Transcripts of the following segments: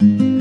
Mm-hmm.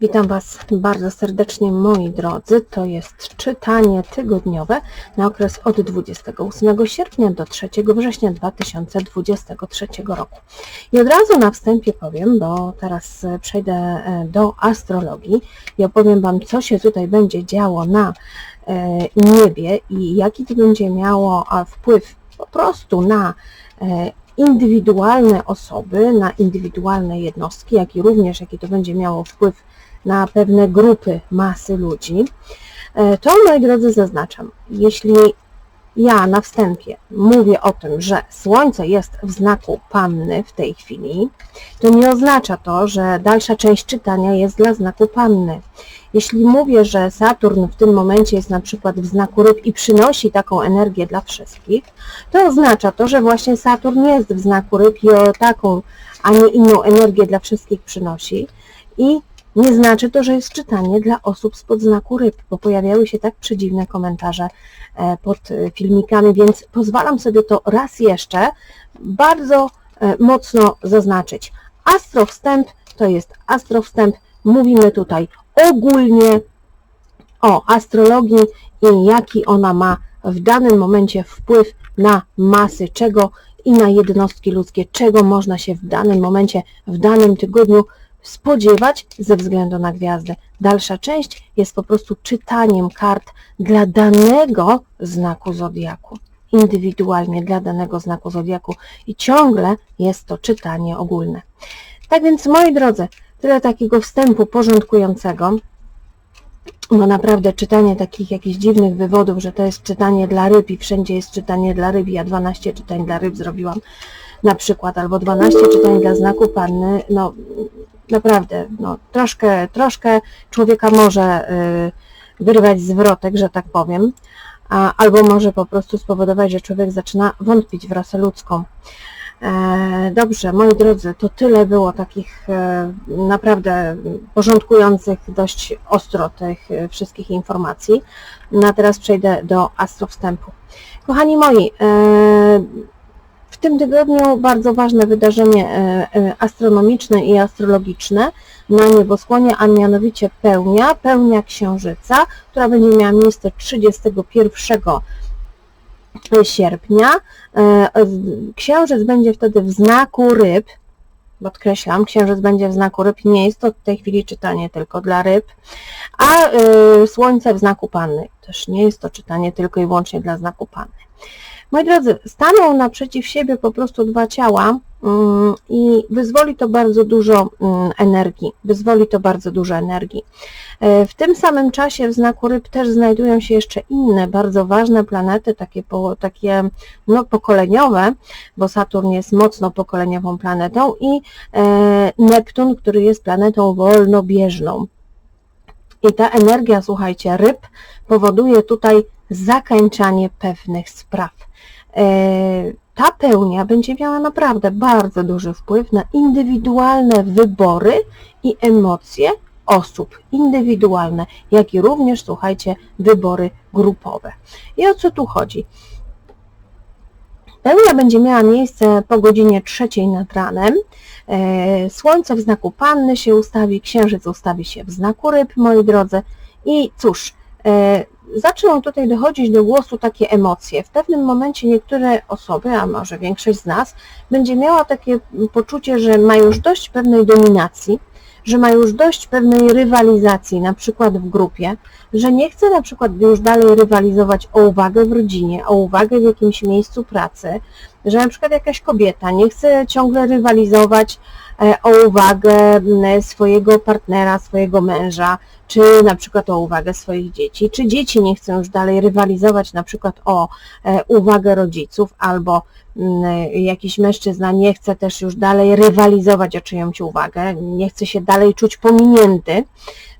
Witam Was bardzo serdecznie, moi drodzy. To jest czytanie tygodniowe na okres od 28 sierpnia do 3 września 2023 roku. I od razu na wstępie powiem, bo teraz e, przejdę e, do astrologii i opowiem Wam, co się tutaj będzie działo na e, niebie i jaki to będzie miało wpływ po prostu na indywidualne osoby, na indywidualne jednostki, jak i również jaki to będzie miało wpływ na pewne grupy, masy ludzi, e, to moi drodzy zaznaczam, jeśli ja na wstępie mówię o tym, że Słońce jest w znaku Panny w tej chwili, to nie oznacza to, że dalsza część czytania jest dla znaku Panny. Jeśli mówię, że Saturn w tym momencie jest na przykład w znaku ryb i przynosi taką energię dla wszystkich, to oznacza to, że właśnie Saturn jest w znaku ryb i o taką, a nie inną energię dla wszystkich przynosi. I nie znaczy to, że jest czytanie dla osób spod znaku ryb, bo pojawiały się tak przedziwne komentarze e, pod e, filmikami, więc pozwalam sobie to raz jeszcze bardzo e, mocno zaznaczyć. Astrowstęp to jest astrowstęp. Mówimy tutaj ogólnie o astrologii i jaki ona ma w danym momencie wpływ na masy, czego i na jednostki ludzkie, czego można się w danym momencie, w danym tygodniu spodziewać ze względu na gwiazdy. Dalsza część jest po prostu czytaniem kart dla danego znaku zodiaku, indywidualnie dla danego znaku zodiaku i ciągle jest to czytanie ogólne. Tak więc, moi drodzy, tyle takiego wstępu porządkującego, bo naprawdę czytanie takich jakichś dziwnych wywodów, że to jest czytanie dla ryb i wszędzie jest czytanie dla ryb, ja 12 czytań dla ryb zrobiłam na przykład, albo 12 czytań dla znaku panny, no naprawdę, no, troszkę, troszkę człowieka może y, wyrwać zwrotek, że tak powiem, albo może po prostu spowodować, że człowiek zaczyna wątpić w rasę ludzką. E, dobrze, moi drodzy, to tyle było takich e, naprawdę porządkujących dość ostro tych e, wszystkich informacji. No a teraz przejdę do astrowstępu. Kochani moi, w tym tygodniu bardzo ważne wydarzenie astronomiczne i astrologiczne na nieboskłonie, a mianowicie pełnia, pełnia księżyca, która będzie miała miejsce 31 sierpnia. E, księżyc będzie wtedy w znaku ryb, podkreślam, księżyc będzie w znaku ryb, nie jest to w tej chwili czytanie tylko dla ryb, a e, słońce w znaku panny, też nie jest to czytanie tylko i wyłącznie dla znaku panny. Moi drodzy, staną naprzeciw siebie po prostu dwa ciała mm, i wyzwoli to bardzo dużo mm, energii, wyzwoli to bardzo dużo energii. E, w tym samym czasie w znaku ryb też znajdują się jeszcze inne bardzo ważne planety, takie, takie no, pokoleniowe, bo Saturn jest mocno pokoleniową planetą i e, Neptun, który jest planetą wolnobieżną. I ta energia, słuchajcie, ryb powoduje tutaj zakańczanie pewnych spraw. E, ta pełnia będzie miała naprawdę bardzo duży wpływ na indywidualne wybory i emocje osób indywidualne, jak i również, słuchajcie, wybory grupowe. I o co tu chodzi? Pełnia będzie miała miejsce po godzinie trzeciej nad ranem. E, słońce w znaku Panny się ustawi, Księżyc ustawi się w znaku Ryb, moi drodzy. I cóż, e, zaczną tutaj dochodzić do głosu takie emocje. W pewnym momencie niektóre osoby, a może większość z nas, będzie miała takie poczucie, że ma już dość pewnej dominacji, że ma już dość pewnej rywalizacji, na przykład w grupie, że nie chce na przykład już dalej rywalizować o uwagę w rodzinie, o uwagę w jakimś miejscu pracy, że na przykład jakaś kobieta nie chce ciągle rywalizować e, o uwagę swojego partnera, swojego męża, czy na przykład o uwagę swoich dzieci, czy dzieci nie chcą już dalej rywalizować na przykład o e, uwagę rodziców, albo jakiś mężczyzna nie chce też już dalej rywalizować o czyjąś uwagę, nie chce się dalej czuć pominięty,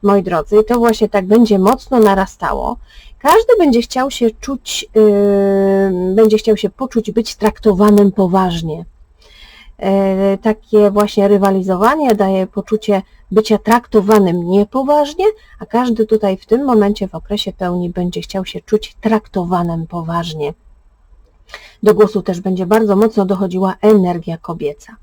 moi drodzy, i to właśnie tak będzie mocno narastało. Każdy będzie chciał się czuć, yy, będzie chciał się poczuć, być traktowanym poważnie. Yy, takie właśnie rywalizowanie daje poczucie bycia traktowanym niepoważnie, a każdy tutaj w tym momencie w okresie pełni będzie chciał się czuć traktowanym poważnie. Do głosu też będzie bardzo mocno dochodziła energia kobieca.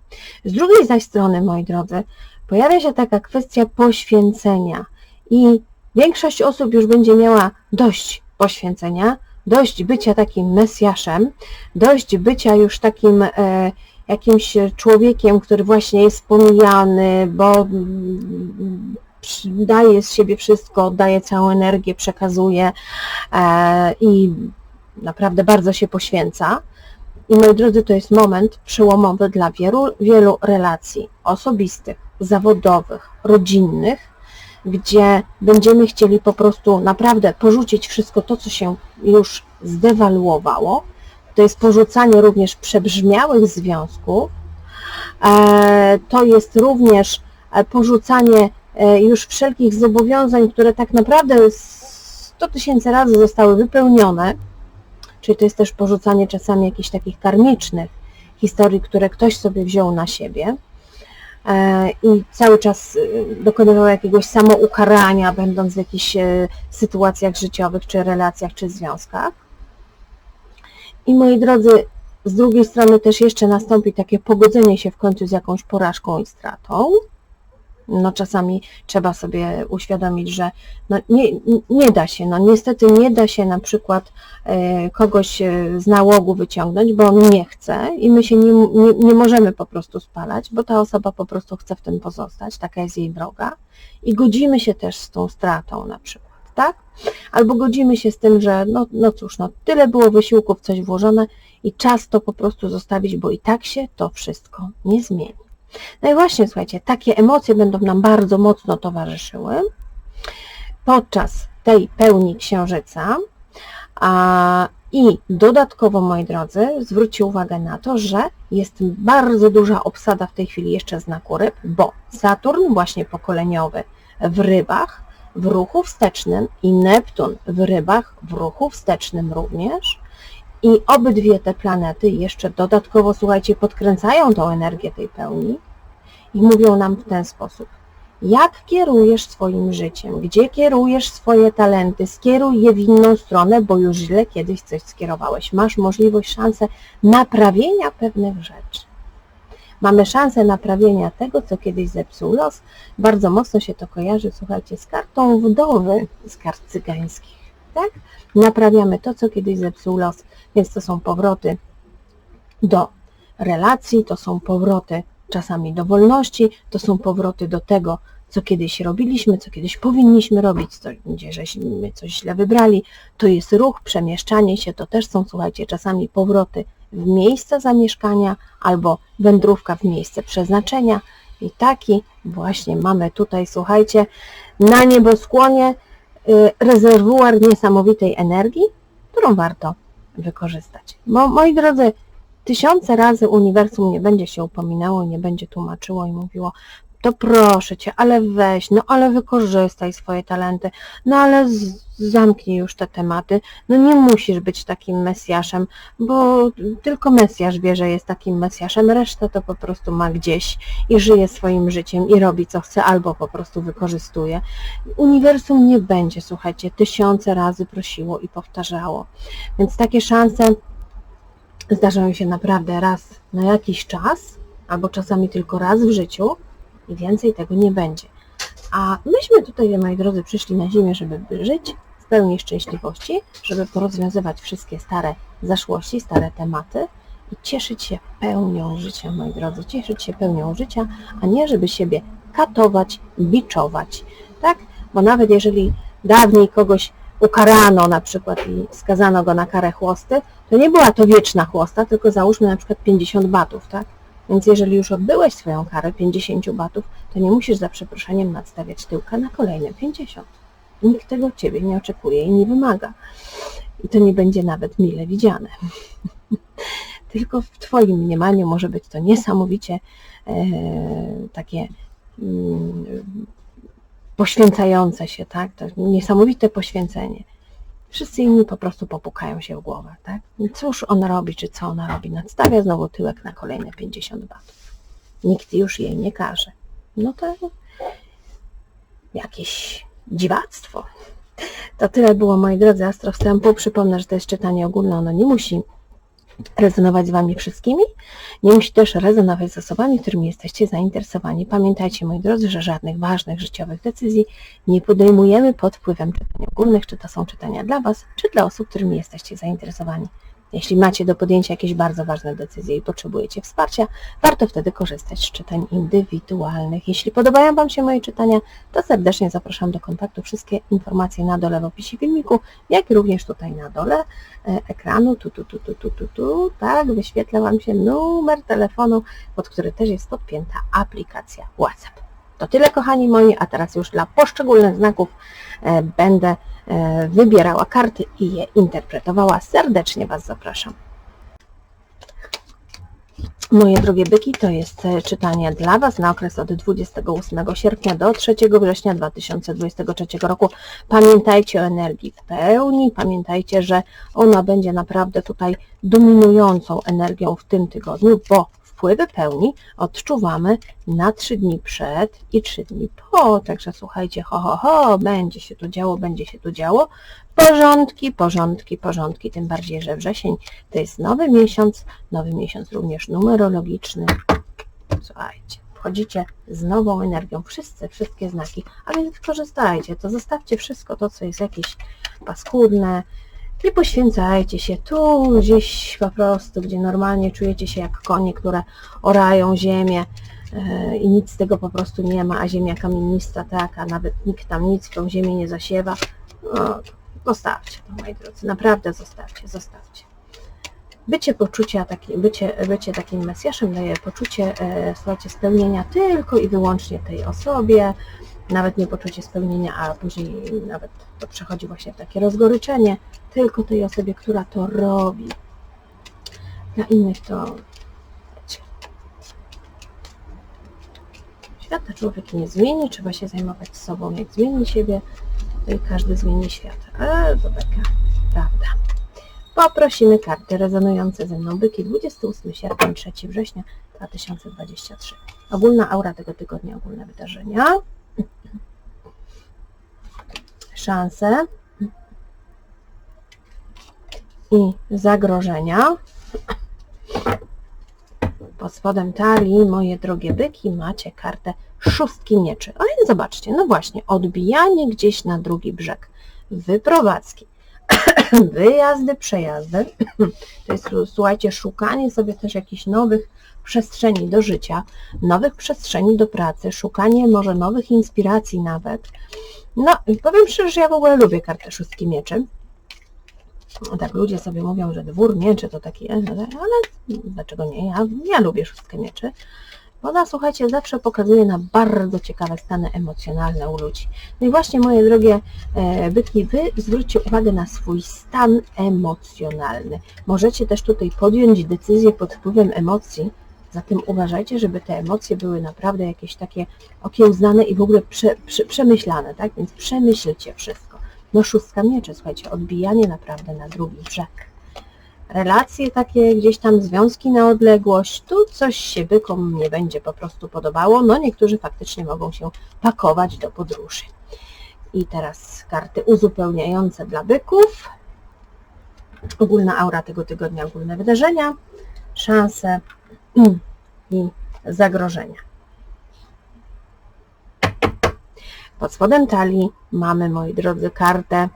Z drugiej zaś strony, moi drodzy, pojawia się taka kwestia poświęcenia i większość osób już będzie miała dość poświęcenia, dość bycia takim mesjaszem, dość bycia już takim e, jakimś człowiekiem, który właśnie jest pomijany, bo mm, daje z siebie wszystko, daje całą energię, przekazuje e, i naprawdę bardzo się poświęca. I moi drodzy, to jest moment przełomowy dla wielu, wielu relacji osobistych, zawodowych, rodzinnych, gdzie będziemy chcieli po prostu naprawdę porzucić wszystko to, co się już zdewaluowało. To jest porzucanie również przebrzmiałych związków. E, To jest również e, porzucanie e, już wszelkich zobowiązań, które tak naprawdę 100 tysięcy razy zostały wypełnione. Czyli to jest też porzucanie czasami jakichś takich karmicznych historii, które ktoś sobie wziął na siebie i cały czas e, dokonywał jakiegoś samoukarania, będąc w jakichś e, sytuacjach życiowych, czy relacjach, czy związkach. I moi drodzy, z drugiej strony też jeszcze nastąpi takie pogodzenie się w końcu z jakąś porażką i stratą. No czasami trzeba sobie uświadomić, że no nie, nie da się, no niestety nie da się na przykład e, kogoś e, z nałogu wyciągnąć, bo on nie chce i my się nie, nie, nie możemy po prostu spalać, bo ta osoba po prostu chce w tym pozostać, taka jest jej droga i godzimy się też z tą stratą na przykład, tak? Albo godzimy się z tym, że no, no cóż, no tyle było wysiłków, coś włożone i czas to po prostu zostawić, bo i tak się to wszystko nie zmieni. No i właśnie, słuchajcie, takie emocje będą nam bardzo mocno towarzyszyły podczas tej pełni księżyca. A, I dodatkowo, moi drodzy, zwróćcie uwagę na to, że jest bardzo duża obsada w tej chwili jeszcze znaku ryb, bo Saturn właśnie pokoleniowy w rybach, w ruchu wstecznym i Neptun w rybach, w ruchu wstecznym również. I obydwie te planety jeszcze dodatkowo, słuchajcie, podkręcają tą energię tej pełni i mówią nam w ten sposób. Jak kierujesz swoim życiem? Gdzie kierujesz swoje talenty? Skieruj je w inną stronę, bo już źle kiedyś coś skierowałeś. Masz możliwość, szansę naprawienia pewnych rzeczy. Mamy szansę naprawienia tego, co kiedyś zepsuł los. Bardzo mocno się to kojarzy, słuchajcie, z kartą wdowy z kart cygańskich. Tak? Naprawiamy to, co kiedyś zepsuł los, więc to są powroty do relacji, to są powroty czasami do wolności, to są powroty do tego, co kiedyś robiliśmy, co kiedyś powinniśmy robić, co, gdzie żeśmy coś źle wybrali. To jest ruch, przemieszczanie się, to też są, słuchajcie, czasami powroty w miejsce zamieszkania albo wędrówka w miejsce przeznaczenia. I taki właśnie mamy tutaj, słuchajcie, na nieboskłonie rezerwuar niesamowitej energii, którą warto wykorzystać. Mo, moi drodzy, tysiące razy uniwersum nie będzie się upominało, nie będzie tłumaczyło i mówiło, to proszę Cię, ale weź, no ale wykorzystaj swoje talenty, no ale zamknij już te tematy, no nie musisz być takim Mesjaszem, bo tylko Mesjasz wie, że jest takim Mesjaszem, reszta to po prostu ma gdzieś i żyje swoim życiem i robi co chce, albo po prostu wykorzystuje. Uniwersum nie będzie, słuchajcie, tysiące razy prosiło i powtarzało, więc takie szanse zdarzają się naprawdę raz na jakiś czas, albo czasami tylko raz w życiu i więcej tego nie będzie. A myśmy tutaj, moi drodzy, przyszli na Ziemię, żeby żyć w pełni szczęśliwości, żeby porozwiązywać wszystkie stare zaszłości, stare tematy i cieszyć się pełnią życia, moi drodzy, cieszyć się pełnią życia, a nie żeby siebie katować, biczować, tak? Bo nawet jeżeli dawniej kogoś ukarano na przykład i skazano go na karę chłosty, to nie była to wieczna chłosta, tylko załóżmy na przykład 50 batów, tak? Więc jeżeli już odbyłeś swoją karę 50 batów, to nie musisz za przeproszeniem nadstawiać tyłka na kolejne 50. Nikt tego od Ciebie nie oczekuje i nie wymaga. I to nie będzie nawet mile widziane. Tylko w Twoim mniemaniu może być to niesamowicie e, takie mm, poświęcające się, tak? To niesamowite poświęcenie. Wszyscy inni po prostu popukają się w głowę, tak? Cóż on robi, czy co ona robi? Nadstawia znowu tyłek na kolejne 50 batów. Nikt już jej nie każe. No to jakieś dziwactwo. To tyle było, moi drodzy, astrowstępu. Przypomnę, że to jest czytanie ogólne, ono nie musi rezonować z Wami wszystkimi, nie musi też rezonować z osobami, którymi jesteście zainteresowani. Pamiętajcie, moi drodzy, że żadnych ważnych życiowych decyzji nie podejmujemy pod wpływem czytań ogólnych, czy to są czytania dla Was, czy dla osób, którymi jesteście zainteresowani. Jeśli macie do podjęcia jakieś bardzo ważne decyzje i potrzebujecie wsparcia, warto wtedy korzystać z czytań indywidualnych. Jeśli podobają Wam się moje czytania, to serdecznie zapraszam do kontaktu. Wszystkie informacje na dole w opisie filmiku, jak i również tutaj na dole e, ekranu. Tu, tu, tu, tu, tu, tu, tu, tak, wyświetla Wam się numer telefonu, pod który też jest podpięta aplikacja WhatsApp. To tyle, kochani moi, a teraz już dla poszczególnych znaków e, będę wybierała karty i je interpretowała. Serdecznie Was zapraszam. Moje drogie byki, to jest e, czytanie dla Was na okres od 28 sierpnia do 3 września 2023 roku. Pamiętajcie o energii w pełni, pamiętajcie, że ona będzie naprawdę tutaj dominującą energią w tym tygodniu, bo wpływy pełni odczuwamy na trzy dni przed i trzy dni po. Także słuchajcie, ho, ho, ho, będzie się tu działo, będzie się tu działo. Porządki, porządki, porządki. Tym bardziej, że wrzesień to jest nowy miesiąc, nowy miesiąc również numerologiczny. Słuchajcie, wchodzicie z nową energią, wszyscy, wszystkie znaki, a więc korzystajcie, to zostawcie wszystko to, co jest jakieś paskudne, nie poświęcajcie się tu gdzieś po prostu, gdzie normalnie czujecie się jak konie, które orają ziemię e, i nic z tego po prostu nie ma, a ziemia kamienista tak, a nawet nikt tam nic w tą ziemię nie zasiewa. No, zostawcie to, moi drodzy, naprawdę zostawcie, zostawcie. Bycie poczucia, taki, bycie, bycie takim Mesjaszem daje poczucie, e, spełnienia tylko i wyłącznie tej osobie, nawet nie poczucie spełnienia, a później nawet to przechodzi właśnie w takie rozgoryczenie, tylko tej osobie, która to robi. Dla innych to świata człowiek nie zmieni, trzeba się zajmować sobą, jak zmieni siebie, to i każdy zmieni świat. Ale to taka prawda. Poprosimy karty rezonujące ze mną byki 28 sierpnia 3 września 2023. Ogólna aura tego tygodnia, ogólne wydarzenia szanse i zagrożenia. Pod spodem talii, moje drogie byki, macie kartę szóstki mieczy. Więc zobaczcie, no właśnie, odbijanie gdzieś na drugi brzeg, wyprowadzki, wyjazdy, przejazdy. To jest, słuchajcie, szukanie sobie też jakichś nowych przestrzeni do życia, nowych przestrzeni do pracy, szukanie może nowych inspiracji nawet. No, powiem szczerze, że ja w ogóle lubię kartę szóstki mieczy. Tak ludzie sobie mówią, że dwór mieczy to taki, ale dlaczego nie? Ja, ja lubię szóstkę mieczy. Ona, słuchajcie, zawsze pokazuje na bardzo ciekawe stany emocjonalne u ludzi. No i właśnie, moje drogie e, byki, Wy zwróćcie uwagę na swój stan emocjonalny. Możecie też tutaj podjąć decyzję pod wpływem emocji, Zatem uważajcie, żeby te emocje były naprawdę jakieś takie okiełznane i w ogóle prze, prze, przemyślane, tak? Więc przemyślcie wszystko. No szóstka mieczy, słuchajcie, odbijanie naprawdę na drugi brzeg. Relacje takie, gdzieś tam związki na odległość, tu coś się bykom nie będzie po prostu podobało, no niektórzy faktycznie mogą się pakować do podróży. I teraz karty uzupełniające dla byków. Ogólna aura tego tygodnia, ogólne wydarzenia, szanse, i zagrożenia. Pod spodem talii mamy, moi drodzy, kartę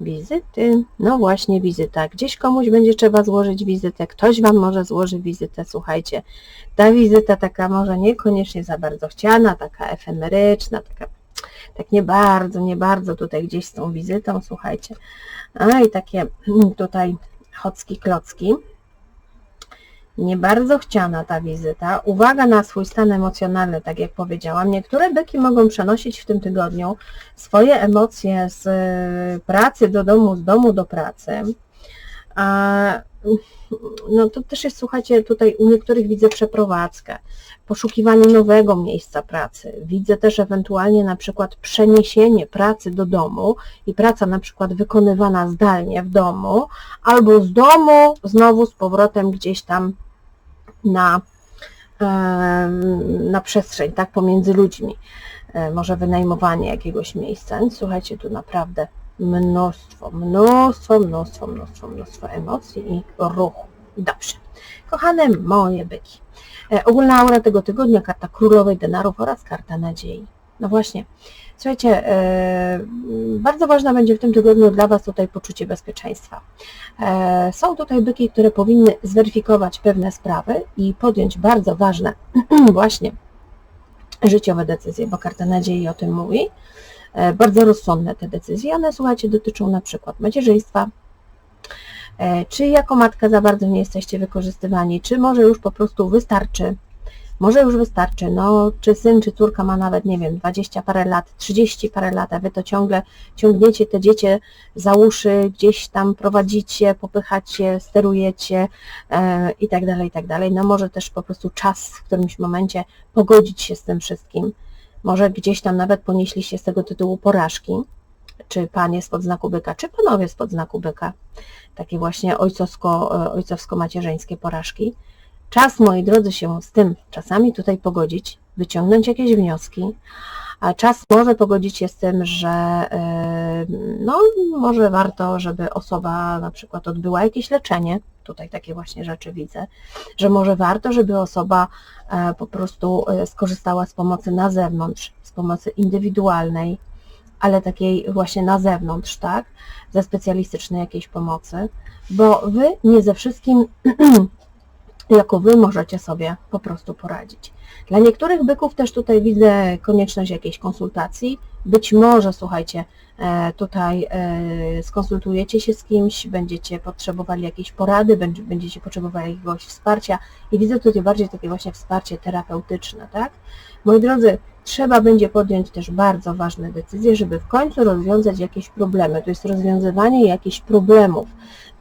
wizyty. No właśnie, wizyta. Gdzieś komuś będzie trzeba złożyć wizytę, ktoś Wam może złoży wizytę. Słuchajcie, ta wizyta taka może niekoniecznie za bardzo chciana, taka efemeryczna, taka Tak nie bardzo, nie bardzo tutaj gdzieś z tą wizytą, słuchajcie. A i takie tutaj chocki klocki. Nie bardzo chciana ta wizyta. Uwaga na swój stan emocjonalny, tak jak powiedziałam. Niektóre byki mogą przenosić w tym tygodniu swoje emocje z y, pracy do domu, z domu do pracy. A, no to też jest, słuchajcie, tutaj u niektórych widzę przeprowadzkę, poszukiwanie nowego miejsca pracy. Widzę też ewentualnie na przykład przeniesienie pracy do domu i praca na przykład wykonywana zdalnie w domu, albo z domu znowu z powrotem gdzieś tam na, na przestrzeń, tak, pomiędzy ludźmi. E, może wynajmowanie jakiegoś miejsca. Słuchajcie, tu naprawdę mnóstwo, mnóstwo, mnóstwo, mnóstwo, mnóstwo emocji i ruchu. Dobrze. Kochane moje byki. E, ogólna aura tego tygodnia, karta królowej denarów oraz karta nadziei. No właśnie, słuchajcie, e, bardzo ważna będzie w tym tygodniu dla Was tutaj poczucie bezpieczeństwa. E, są tutaj byki, które powinny zweryfikować pewne sprawy i podjąć bardzo ważne właśnie życiowe decyzje, bo karta nadziei o tym mówi. E, bardzo rozsądne te decyzje. One, słuchajcie, dotyczą na przykład macierzyństwa, e, czy jako matka za bardzo nie jesteście wykorzystywani, czy może już po prostu wystarczy, może już wystarczy, no czy syn, czy córka ma nawet, nie wiem, 20 parę lat, 30 parę lat, a wy to ciągle ciągniecie te dzieci za uszy, gdzieś tam prowadzicie, popychacie, sterujecie e, i tak dalej, i tak dalej. No może też po prostu czas w którymś momencie pogodzić się z tym wszystkim może gdzieś tam nawet ponieśliście z tego tytułu porażki, czy panie spod znaku byka, czy panowie spod znaku byka, takie właśnie e, ojcowsko-macierzyńskie porażki. Czas, moi drodzy, się z tym czasami tutaj pogodzić, wyciągnąć jakieś wnioski, a czas może pogodzić się z tym, że e, no, może warto, żeby osoba na przykład odbyła jakieś leczenie, tutaj takie właśnie rzeczy widzę, że może warto, żeby osoba e, po prostu e, skorzystała z pomocy na zewnątrz, z pomocy indywidualnej, ale takiej właśnie na zewnątrz, tak, ze specjalistycznej jakiejś pomocy, bo Wy nie ze wszystkim jako Wy możecie sobie po prostu poradzić. Dla niektórych byków też tutaj widzę konieczność jakiejś konsultacji. Być może, słuchajcie, e, tutaj e, skonsultujecie się z kimś, będziecie potrzebowali jakiejś porady, będziecie potrzebowali jakiegoś wsparcia i widzę tutaj bardziej takie właśnie wsparcie terapeutyczne, tak? Moi drodzy, trzeba będzie podjąć też bardzo ważne decyzje, żeby w końcu rozwiązać jakieś problemy. To jest rozwiązywanie jakichś problemów.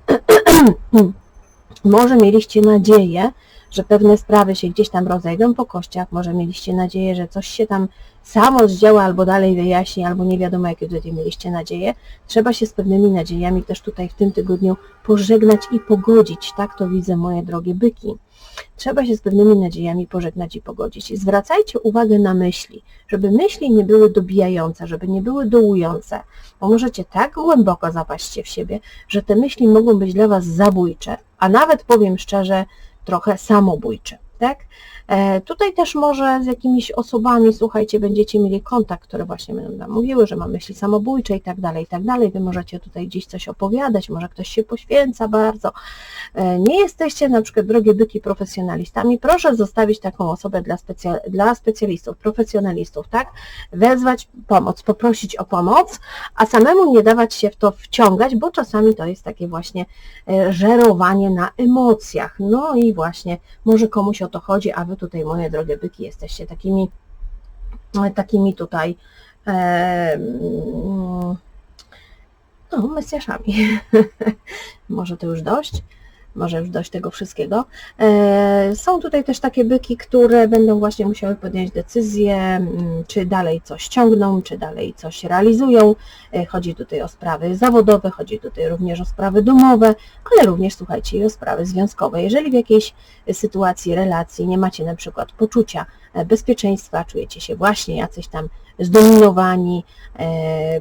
Może mieliście nadzieję, że pewne sprawy się gdzieś tam rozejdą po kościach, może mieliście nadzieję, że coś się tam samo zdziała albo dalej wyjaśni, albo nie wiadomo jakie tutaj mieliście nadzieję. Trzeba się z pewnymi nadziejami też tutaj w tym tygodniu pożegnać i pogodzić. Tak to widzę, moje drogie byki. Trzeba się z pewnymi nadziejami pożegnać i pogodzić. Zwracajcie uwagę na myśli, żeby myśli nie były dobijające, żeby nie były dołujące, bo możecie tak głęboko zapaść się w siebie, że te myśli mogą być dla Was zabójcze, a nawet powiem szczerze, trochę samobójczy. Tak? E, tutaj też może z jakimiś osobami, słuchajcie, będziecie mieli kontakt, które właśnie będą nam mówiły, że ma myśli samobójcze i tak dalej, i tak dalej. Wy możecie tutaj gdzieś coś opowiadać, może ktoś się poświęca bardzo. E, nie jesteście na przykład, drogie byki, profesjonalistami, proszę zostawić taką osobę dla, specja dla specjalistów, profesjonalistów, tak? Wezwać pomoc, poprosić o pomoc, a samemu nie dawać się w to wciągać, bo czasami to jest takie właśnie e, żerowanie na emocjach. No i właśnie, może komuś o to chodzi, a Wy tutaj, moje drogie byki, jesteście takimi, takimi tutaj e, no, mesjaszami. Może to już dość? Może już dość tego wszystkiego. E, są tutaj też takie byki, które będą właśnie musiały podjąć decyzję, mm, czy dalej coś ciągną, czy dalej coś realizują. E, chodzi tutaj o sprawy zawodowe, chodzi tutaj również o sprawy domowe, ale również, słuchajcie, i o sprawy związkowe. Jeżeli w jakiejś sytuacji, relacji nie macie na przykład poczucia e, bezpieczeństwa, czujecie się właśnie jacyś tam zdominowani,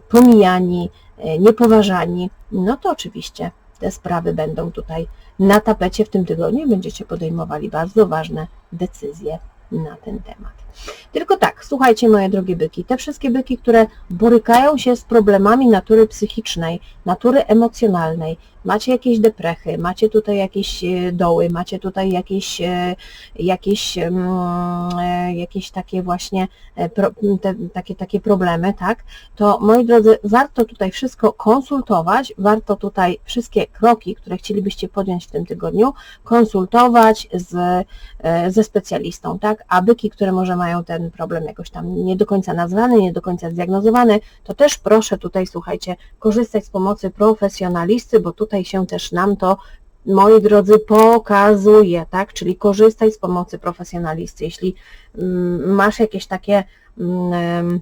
pomijani, niepoważani, no to oczywiście te sprawy będą tutaj na tapecie w tym tygodniu będziecie podejmowali bardzo ważne decyzje na ten temat. Tylko tak, słuchajcie moje drogie byki, te wszystkie byki, które borykają się z problemami natury psychicznej, natury emocjonalnej, macie jakieś deprechy, macie tutaj jakieś e, doły, macie tutaj jakieś, e, jakieś, e, jakieś takie właśnie te, takie, takie problemy, tak, to moi drodzy, warto tutaj wszystko konsultować, warto tutaj wszystkie kroki, które chcielibyście podjąć w tym tygodniu, konsultować z, ze specjalistą, tak, a byki, które może mają ten problem jakoś tam nie do końca nazwany, nie do końca zdiagnozowany, to też proszę tutaj, słuchajcie, korzystać z pomocy profesjonalisty, bo tutaj się też nam to, moi drodzy, pokazuje, tak? Czyli korzystaj z pomocy profesjonalisty. Jeśli mm, masz jakieś takie mm,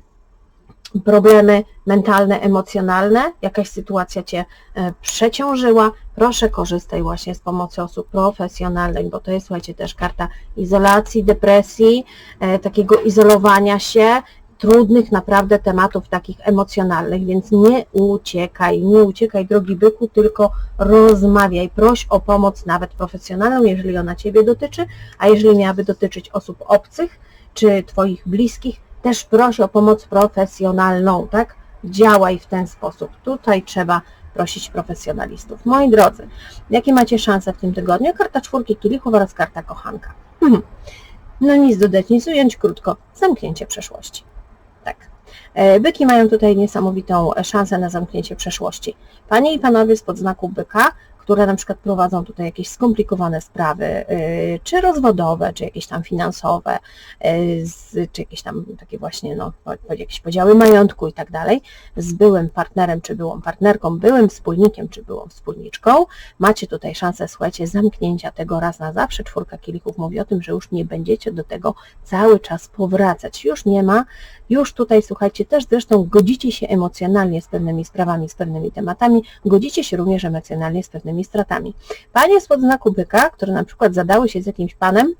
problemy mentalne, emocjonalne, jakaś sytuacja Cię e, przeciążyła, proszę korzystaj właśnie z pomocy osób profesjonalnych, bo to jest, słuchajcie, też karta izolacji, depresji, e, takiego izolowania się, trudnych naprawdę tematów takich emocjonalnych, więc nie uciekaj, nie uciekaj drogi byku, tylko rozmawiaj, proś o pomoc nawet profesjonalną, jeżeli ona Ciebie dotyczy, a jeżeli miałaby dotyczyć osób obcych czy Twoich bliskich, też proś o pomoc profesjonalną, tak? Działaj w ten sposób. Tutaj trzeba prosić profesjonalistów. Moi drodzy, jakie macie szanse w tym tygodniu? Karta czwórki kielichów oraz karta kochanka. Hmm. No nic dodać, nic ująć, krótko, zamknięcie przeszłości. Tak. E, byki mają tutaj niesamowitą szansę na zamknięcie przeszłości. Panie i panowie z podznaku byka które na przykład prowadzą tutaj jakieś skomplikowane sprawy, y, czy rozwodowe, czy jakieś tam finansowe, y, czy jakieś tam takie właśnie, no, jakieś podziały majątku i tak dalej, z byłym partnerem, czy byłą partnerką, byłym wspólnikiem, czy byłą wspólniczką, macie tutaj szansę, słuchajcie, zamknięcia tego raz na zawsze. Czwórka kielichów mówi o tym, że już nie będziecie do tego cały czas powracać. Już nie ma, już tutaj, słuchajcie, też zresztą godzicie się emocjonalnie z pewnymi sprawami, z pewnymi tematami, godzicie się również emocjonalnie z pewnymi stratami. Panie z podznaku byka, które na przykład zadały się z jakimś panem,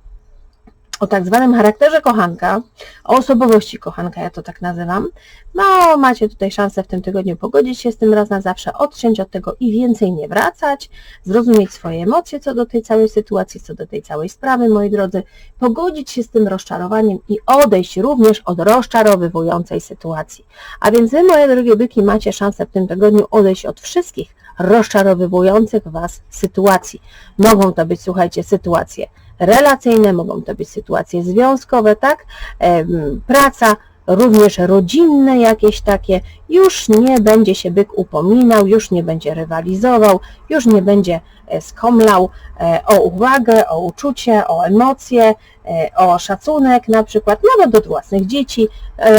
o tak zwanym charakterze kochanka, o osobowości kochanka, ja to tak nazywam, no macie tutaj szansę w tym tygodniu pogodzić się z tym raz na zawsze, odciąć od tego i więcej nie wracać, zrozumieć swoje emocje co do tej całej sytuacji, co do tej całej sprawy, moi drodzy, pogodzić się z tym rozczarowaniem i odejść również od rozczarowywującej sytuacji. A więc Wy, moje drogie byki, macie szansę w tym tygodniu odejść od wszystkich rozczarowywujących Was sytuacji. Mogą to być, słuchajcie, sytuacje relacyjne, mogą to być sytuacje związkowe, tak? Praca, również rodzinne jakieś takie, już nie będzie się byk upominał, już nie będzie rywalizował, już nie będzie e, skomlał e, o uwagę, o uczucie, o emocje, e, o szacunek na przykład, nawet do własnych dzieci,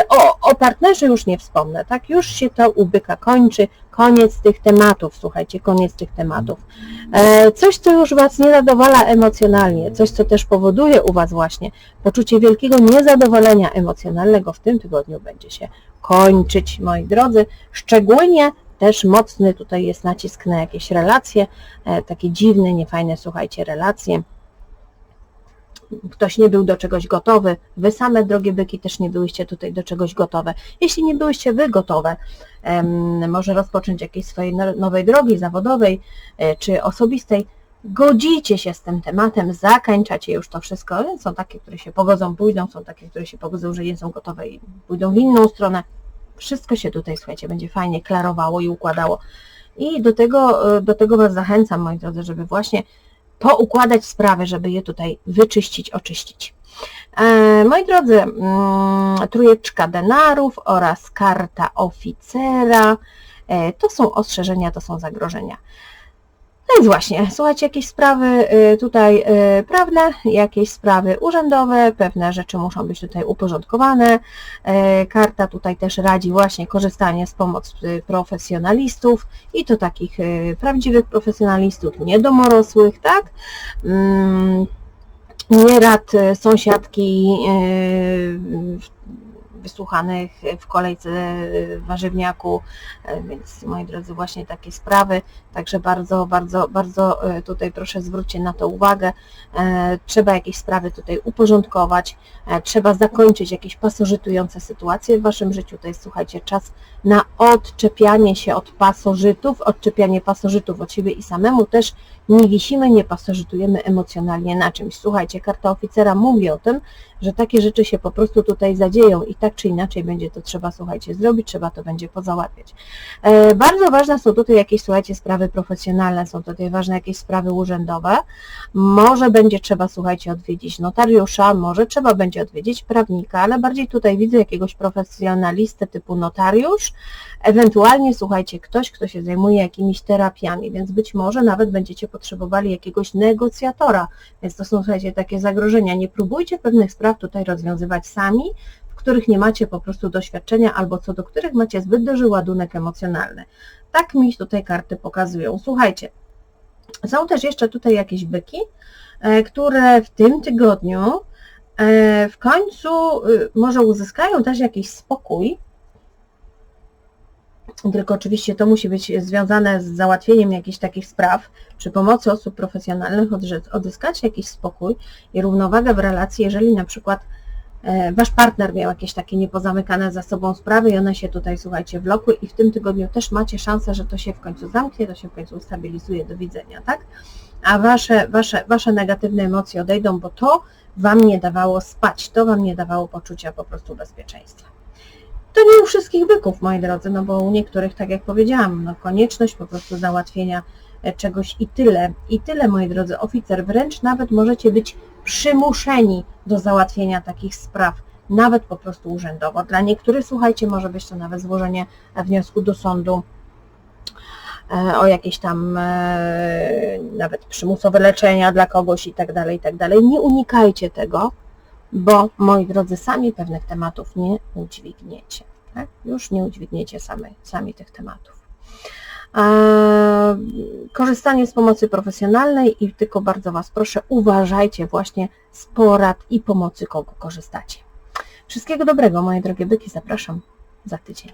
o, o partnerze już nie wspomnę, tak, już się to u byka kończy, koniec tych tematów, słuchajcie, koniec tych tematów. Coś, co już Was nie zadowala emocjonalnie, coś, co też powoduje u Was właśnie poczucie wielkiego niezadowolenia emocjonalnego w tym tygodniu będzie się kończyć, moi drodzy. Szczególnie też mocny tutaj jest nacisk na jakieś relacje, e, takie dziwne, niefajne, słuchajcie, relacje. Ktoś nie był do czegoś gotowy, wy same, drogie byki, też nie byłyście tutaj do czegoś gotowe. Jeśli nie byłyście wy gotowe, może rozpocząć jakiejś swojej no, nowej drogi zawodowej e, czy osobistej, godzicie się z tym tematem, zakańczacie już to wszystko. Są takie, które się pogodzą, pójdą, są takie, które się pogodzą, że nie są gotowe i pójdą w inną stronę. Wszystko się tutaj, słuchajcie, będzie fajnie klarowało i układało. I do tego, do tego Was zachęcam, moi drodzy, żeby właśnie poukładać sprawy, żeby je tutaj wyczyścić, oczyścić. E, moi drodzy, mm, trójeczka denarów oraz karta oficera e, to są ostrzeżenia, to są zagrożenia. No więc właśnie, słuchajcie, jakieś sprawy y, tutaj y, prawne, jakieś sprawy urzędowe, pewne rzeczy muszą być tutaj uporządkowane. Y, karta tutaj też radzi właśnie korzystanie z pomocy profesjonalistów i to takich prawdziwych profesjonalistów, niedomorosłych, tak? Mm, nie rad sąsiadki wysłuchanych w kolejce warzywniaku, e, więc moi drodzy, właśnie takie sprawy, także bardzo, bardzo, bardzo e, tutaj proszę zwróćcie na to uwagę, E, trzeba jakieś sprawy tutaj uporządkować, trzeba zakończyć jakieś pasożytujące sytuacje w Waszym życiu, to jest słuchajcie czas na odczepianie się od pasożytów, odczepianie pasożytów od siebie i samemu też nie wisimy, nie pasożytujemy emocjonalnie na czymś. Słuchajcie, karta oficera mówi o tym, że takie rzeczy się po prostu tutaj zadzieją i tak czy inaczej będzie to trzeba, słuchajcie, zrobić, trzeba to będzie pozałatwiać. E, bardzo ważne są tutaj jakieś, słuchajcie, sprawy profesjonalne, są tutaj ważne jakieś sprawy urzędowe. Może będzie trzeba, słuchajcie, odwiedzić notariusza, może trzeba będzie odwiedzić prawnika, ale bardziej tutaj widzę jakiegoś profesjonalistę typu notariusz, ewentualnie, słuchajcie, ktoś, kto się zajmuje jakimiś terapiami, więc być może nawet będziecie potrzebowali jakiegoś negocjatora, więc to są, słuchajcie, takie zagrożenia. Nie próbujcie pewnych spraw tutaj rozwiązywać sami, w których nie macie po prostu doświadczenia albo co do których macie zbyt duży ładunek emocjonalny. Tak mi tutaj karty pokazują. Słuchajcie, są też jeszcze tutaj jakieś byki, e, które w tym tygodniu e, w końcu y, może uzyskają też jakiś spokój, tylko oczywiście to musi być związane z załatwieniem jakichś takich spraw przy pomocy osób profesjonalnych, odzyskać jakiś spokój i równowagę w relacji, jeżeli na przykład e, Wasz partner miał jakieś takie niepozamykane za sobą sprawy i one się tutaj, słuchajcie, wlokły i w tym tygodniu też macie szansę, że to się w końcu zamknie, to się w końcu ustabilizuje, do widzenia, tak? A Wasze, wasze, wasze negatywne emocje odejdą, bo to Wam nie dawało spać, to Wam nie dawało poczucia po prostu bezpieczeństwa. To nie u wszystkich byków, moi drodzy, no bo u niektórych, tak jak powiedziałam, no konieczność po prostu załatwienia e, czegoś i tyle. I tyle, moi drodzy, oficer, wręcz nawet możecie być przymuszeni do załatwienia takich spraw, nawet po prostu urzędowo. Dla niektórych, słuchajcie, może być to nawet złożenie wniosku do sądu e, o jakieś tam e, nawet przymusowe leczenia dla kogoś i tak dalej, i tak dalej. Nie unikajcie tego, bo moi drodzy, sami pewnych tematów nie udźwigniecie. Tak? Już nie udźwigniecie sami, sami tych tematów. Korzystanie z pomocy profesjonalnej i tylko bardzo Was proszę, uważajcie właśnie z porad i pomocy, kogo korzystacie. Wszystkiego dobrego, moje drogie byki, zapraszam za tydzień.